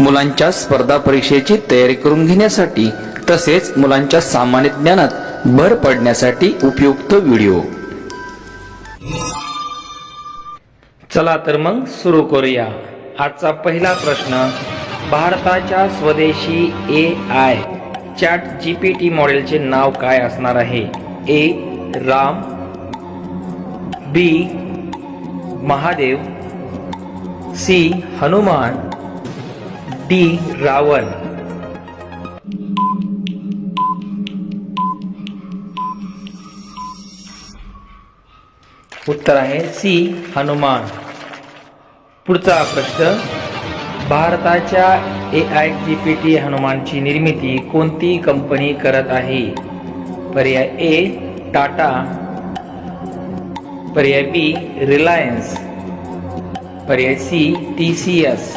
मुलांच्या स्पर्धा परीक्षेची तयारी करून घेण्यासाठी तसेच मुलांच्या सामान्य ज्ञानात भर पडण्यासाठी उपयुक्त व्हिडिओ. चला तर मग सुरू करूया. आजचा पहिला प्रश्न भारताच्या स्वदेशी A I chat G P T मॉडेलचे नाव काय असणार आहे? A Ram B Mahadev C Hanuman D Ravan. उत्तर आहे सी हनुमान. पुढचा प्रश्न भारताच्या A I G P T हनुमानची निर्मिती कोणती कंपनी करत आहे? पर्याय ए टाटा. पर्याय बी रिलायन्स. पर्याय सी टी सी एस.